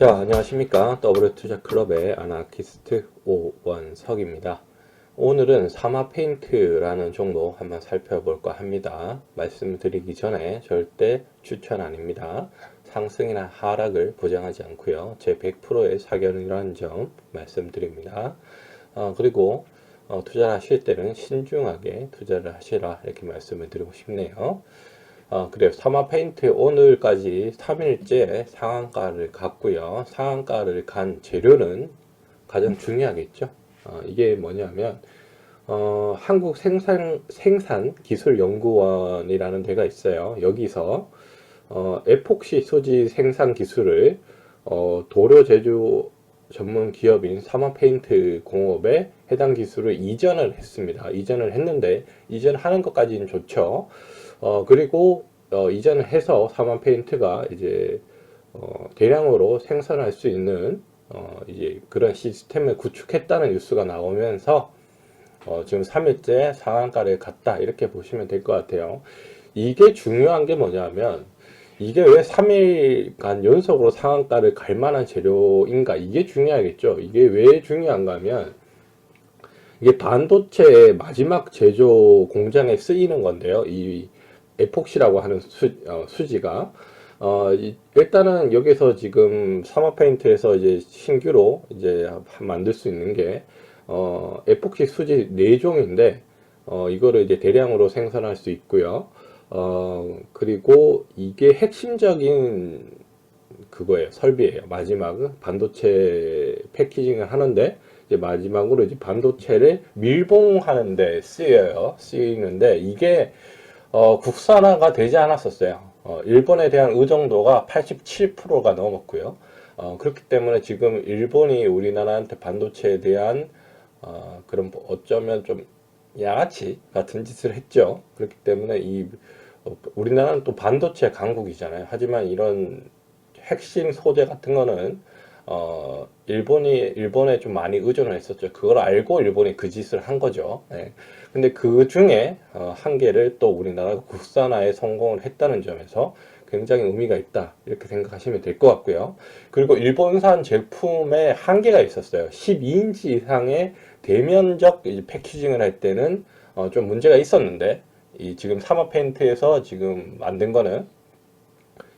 자, 안녕하십니까. W투자클럽의 아나키스트 오원석입니다. 오늘은 사마 페인트라는 종목 한번 살펴볼까 합니다. 말씀드리기 전에 절대 추천 아닙니다. 상승이나 하락을 보장하지 않고요. 제 100%의 사견이라는 점 말씀드립니다. 어, 그리고 어, 투자를 하실 때는 신중하게 투자를 하시라 이렇게 말씀을 드리고 싶네요. 어, 그래요. 사마 페인트 오늘까지 3일째 상한가를 갔고요. 상한가를 간 재료는 가장 중요하겠죠. 어, 이게 뭐냐면 어, 한국 생산 생산 기술 연구원이라는 데가 있어요. 여기서 어, 에폭시 소지 생산 기술을 어, 도료 제조 전문 기업인 사마 페인트 공업에 해당 기술을 이전을 했습니다. 이전을 했는데 이전하는 것까지는 좋죠. 어, 그리고 어, 이전을 해서 사만 페인트가 이제 어, 대량으로 생산할 수 있는 어, 이제 그런 시스템을 구축했다는 뉴스가 나오면서 어, 지금 3일째 상한가를 갔다 이렇게 보시면 될 것 같아요. 이게 중요한 게 뭐냐면 이게 왜 3일간 연속으로 상한가를 갈 만한 재료인가 이게 중요하겠죠. 이게 왜 중요한가 하면 이게 반도체 마지막 제조 공장에 쓰이는 건데요. 이 에폭시라고 하는 수, 어, 수지가 어, 이, 일단은 여기서 지금 사마 페인트에서 이제 신규로 이제 만들 수 있는 게 어, 에폭시 수지 4종인데 어, 이거를 이제 대량으로 생산할 수 있고요. 어, 그리고 이게 핵심적인 그거예요. 설비예요. 마지막은 반도체 패키징을 하는데 이제 마지막으로 이제 반도체를 밀봉하는데 쓰여요. 쓰이는데 이게 어, 국산화가 되지 않았었어요. 어, 일본에 대한 의존도가 87%가 넘었고요. 어, 그렇기 때문에 지금 일본이 우리나라한테 반도체에 대한 어, 그런 뭐 어쩌면 좀 양아치 같은 짓을 했죠. 그렇기 때문에 이 어, 우리나라는 또 반도체 강국이잖아요. 하지만 이런 핵심 소재 같은 거는 어, 일본이, 일본에 좀 많이 의존을 했었죠. 그걸 알고 일본이 그 짓을 한 거죠. 예. 근데 그 중에 어, 한 개를 또 우리나라가 국산화에 성공을 했다는 점에서 굉장히 의미가 있다. 이렇게 생각하시면 될 것 같고요. 그리고 일본산 제품에 한계가 있었어요. 12인치 이상의 대면적 패키징을 할 때는 어, 좀 문제가 있었는데, 이 지금 사마 페인트에서 지금 만든 거는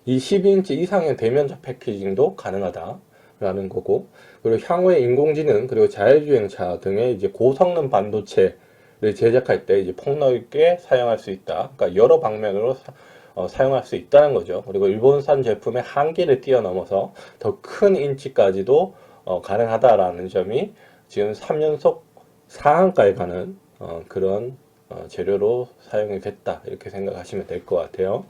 이 12인치 이상의 대면적 패키징도 가능하다. 라는 거고 그리고 향후에 인공지능 그리고 자율주행차 등의 이제 고성능 반도체를 제작할 때 이제 폭넓게 사용할 수 있다. 그러니까 여러 방면으로 사, 어, 사용할 수 있다는 거죠. 그리고 일본산 제품의 한계를 뛰어넘어서 더 큰 인치까지도 어, 가능하다라는 점이 지금 3연속 상한가에 가는 어, 그런 어, 재료로 사용이 됐다 이렇게 생각하시면 될 것 같아요.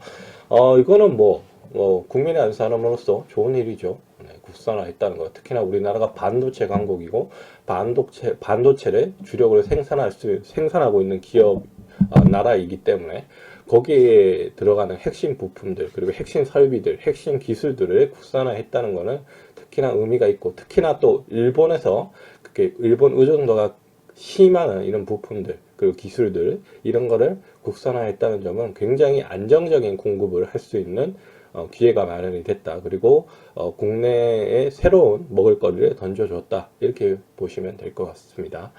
어, 이거는 뭐, 뭐 국민의 한 사람으로서 좋은 일이죠. 네, 국산화했다는 거. 특히나 우리나라가 반도체 강국이고 반도체 반도체를 주력으로 생산할 수 생산하고 있는 기업 아, 나라이기 때문에 거기에 들어가는 핵심 부품들 그리고 핵심 설비들, 핵심 기술들을 국산화했다는 거는 특히나 의미가 있고 특히나 또 일본에서 그게 일본 의존도가 심한 이런 부품들 그리고 기술들 이런 거를 국산화했다는 점은 굉장히 안정적인 공급을 할 수 있는 어, 기회가 마련이 됐다. 그리고 어, 국내에 새로운 먹을거리를 던져줬다. 이렇게 보시면 될 것 같습니다.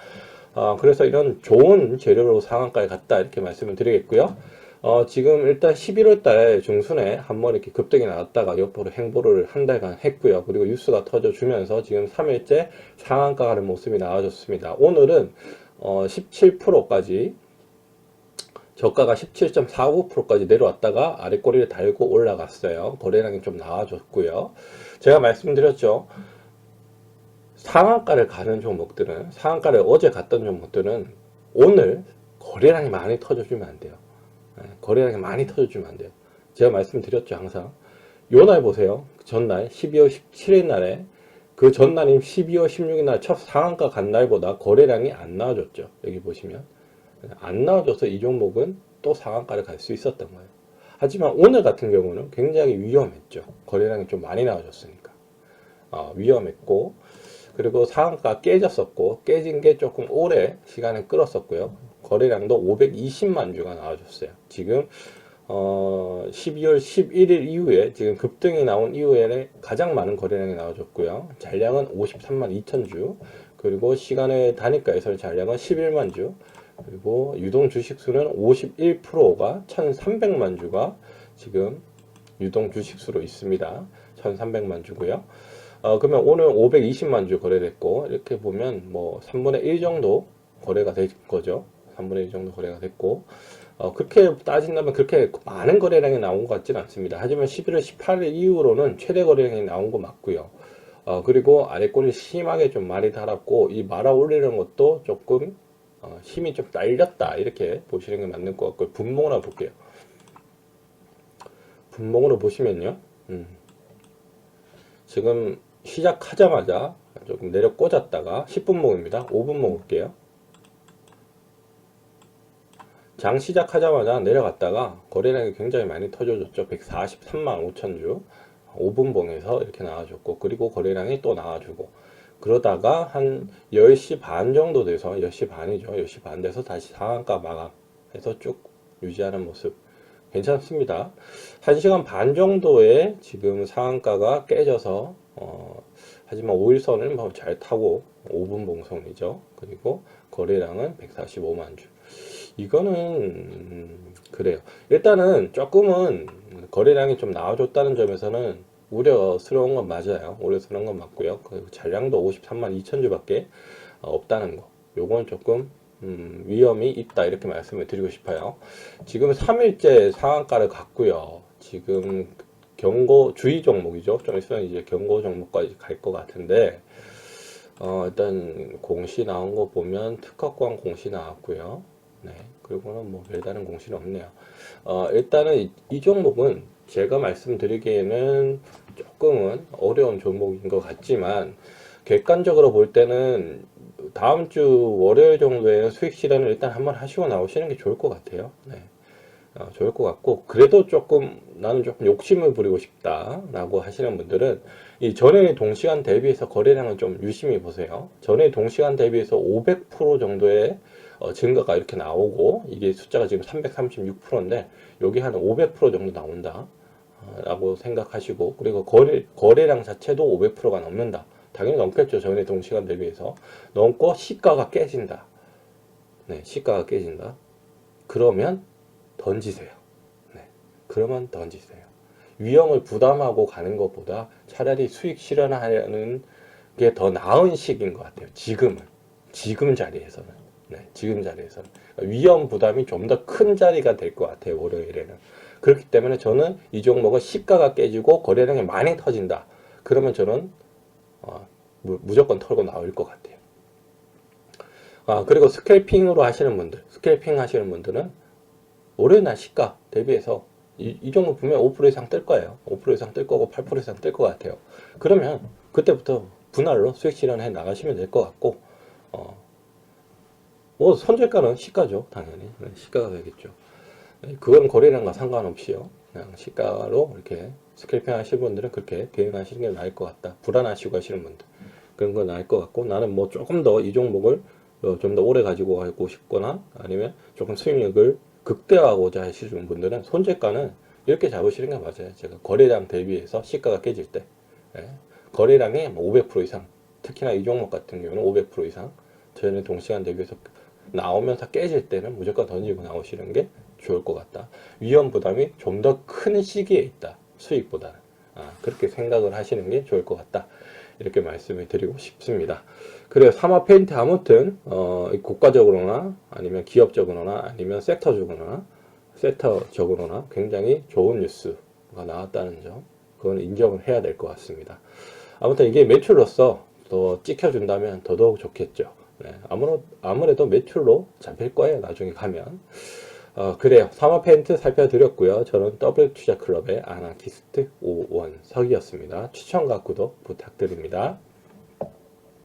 어, 그래서 이런 좋은 재료로 상한가에 갔다. 이렇게 말씀을 드리겠고요. 어, 지금 일단 11월 달 중순에 한 번 이렇게 급등이 나왔다가 옆으로 행보를 한 달간 했고요. 그리고 뉴스가 터져주면서 지금 3일째 상한가 가는 모습이 나와줬습니다. 오늘은 어, 17%까지 저가가 17.49%까지 내려왔다가 아래 꼬리를 달고 올라갔어요. 거래량이 좀 나와줬고요. 제가 말씀드렸죠. 상한가를 가는 종목들은 상한가를 어제 갔던 종목들은 오늘 거래량이 많이 터져주면 안 돼요. 네, 거래량이 많이 터져주면 안 돼요. 제가 말씀드렸죠 항상. 요 날 보세요. 전날 12월 17일 날에 그 전날인 12월 16일 날 첫 상한가 간 날보다 거래량이 안 나와줬죠. 여기 보시면. 안 나와줘서 이 종목은 또 상한가를 갈 수 있었던 거예요. 하지만 오늘 같은 경우는 굉장히 위험했죠. 거래량이 좀 많이 나와줬으니까. 어, 위험했고, 그리고 상한가 깨졌었고, 깨진 게 조금 오래 시간을 끌었었고요. 거래량도 520만 주가 나와줬어요. 지금, 어, 12월 11일 이후에 지금 급등이 나온 이후에 가장 많은 거래량이 나와줬고요. 잔량은 53만 2천 주, 그리고 시간의 단위가에서 잔량은 11만 주, 그리고 유동 주식 수는 51%가 1,300만 주가 지금 유동 주식 수로 있습니다. 1,300만 주고요. 어, 그러면 오늘 520만 주 거래됐고 이렇게 보면 뭐 3분의 1 정도 거래가 된 거죠. 3분의 1 정도 거래가 됐고 어, 그렇게 따진다면 그렇게 많은 거래량이 나온 것 같지는 않습니다. 하지만 11월 18일 이후로는 최대 거래량이 나온 거 맞고요. 어, 그리고 아래 꼴이 심하게 좀 많이 달았고 이 말아 올리는 것도 조금 어, 힘이 좀 딸렸다 이렇게 보시는 게 맞는 것 같고요. 분봉으로 볼게요. 분봉으로 보시면요. 음, 지금 시작하자마자 조금 내려 꽂았다가 10분봉입니다. 5분봉 볼게요. 장 시작하자마자 내려갔다가 거래량이 굉장히 많이 터져줬죠. 143만 5천 주. 5분봉에서 이렇게 나와줬고 그리고 거래량이 또 나와주고 그러다가 한 10시 반 정도 돼서 10시 반이죠. 10시 반 돼서 다시 상한가 마감해서 쭉 유지하는 모습 괜찮습니다. 1시간 반 정도에 지금 상한가가 깨져서 어, 하지만 5일선을 뭐잘 타고 5분 봉선이죠. 그리고 거래량은 145만 주. 이거는 음, 그래요. 일단은 조금은 거래량이 좀 나와줬다는 점에서는 우려스러운 건 맞아요. 우려스러운 건 맞고요. 그 잔량도 53만 2천 주밖에 없다는 거. 요건 조금 음, 위험이 있다 이렇게 말씀을 드리고 싶어요. 지금 3일째 상한가를 갔고요. 지금 경고 주의 종목이죠. 좀 있으면 이제 경고 종목까지 갈 것 같은데 어, 일단 공시 나온 거 보면 특허권 공시 나왔고요. 네. 그리고는 뭐 별다른 공시는 없네요. 어, 일단은 이, 이 종목은 제가 말씀드리기에는 조금은 어려운 종목인 것 같지만 객관적으로 볼 때는 다음 주 월요일 정도에 수익 실현을 일단 한번 하시고 나오시는 게 좋을 것 같아요. 네. 어, 좋을 것 같고 그래도 조금 나는 조금 욕심을 부리고 싶다라고 하시는 분들은 이 전에 동시간 대비해서 거래량을 좀 유심히 보세요. 전에 동시간 대비해서 500% 정도의 어, 증가가 이렇게 나오고 이게 숫자가 지금 336%인데 여기 한 500% 정도 나온다 어, 라고 생각하시고 그리고 거래, 거래량 자체도 500%가 넘는다. 당연히 넘겠죠 전에 동시간 대비해서. 넘고 시가가 깨진다. 네 시가가 깨진다. 그러면 던지세요. 네 그러면 던지세요. 위험을 부담하고 가는 것보다 차라리 수익 실현하는 게 더 나은 시기인 것 같아요 지금은. 지금 자리에서는 네, 지금 자리에서는 위험 부담이 좀 더 큰 자리가 될 것 같아요 월요일에는. 그렇기 때문에 저는 이 종목은 시가가 깨지고 거래량이 많이 터진다. 그러면 저는 어, 무, 무조건 털고 나올 것 같아요. 아 그리고 스캘핑으로 하시는 분들 스캘핑 하시는 분들은 월요일 날 시가 대비해서 이, 이 종목 보면 5% 이상 뜰 거예요. 5% 이상 뜰 거고 8% 이상 뜰 것 같아요. 그러면 그때부터 분할로 수익 실현해 나가시면 될 것 같고 어, 뭐 손절가는 시가죠 당연히. 네, 시가가 되겠죠. 네, 그건 거래량과 상관없이요. 그냥 시가로 이렇게 스캘핑 하시는 분들은 그렇게 대응하시는 게 나을 것 같다. 불안하시고 하시는 분들. 그런 건 나을 것 같고 나는 뭐 조금 더 이 종목을 어, 좀더 오래 가지고 가고 싶거나 아니면 조금 수익력을 극대화하고자 하시는 분들은 손절가는 이렇게 잡으시는 게 맞아요. 제가 거래량 대비해서 시가가 깨질 때. 예, 거래량이 뭐500% 이상 특히나 이 종목 같은 경우는 500% 이상 전에 동시간 대비해서 나오면서 깨질 때는 무조건 던지고 나오시는 게 좋을 것 같다. 위험 부담이 좀 더 큰 시기에 있다. 수익보다는. 아, 그렇게 생각을 하시는 게 좋을 것 같다. 이렇게 말씀을 드리고 싶습니다. 그래요. 사마 페인트 아무튼 어, 국가적으로나 아니면 기업적으로나 아니면 섹터적으로나 섹터적으로나 굉장히 좋은 뉴스가 나왔다는 점 그건 인정을 해야 될 것 같습니다. 아무튼 이게 매출로서 더 찍혀준다면 더더욱 좋겠죠. 네, 아무래도, 아무래도 매출로 잡힐 거예요. 나중에 가면. 어, 그래요. 사마 펜트 살펴드렸고요. 저는 더블 투자 클럽의 아나키스트 오원석이었습니다. 추천과 구독 부탁드립니다.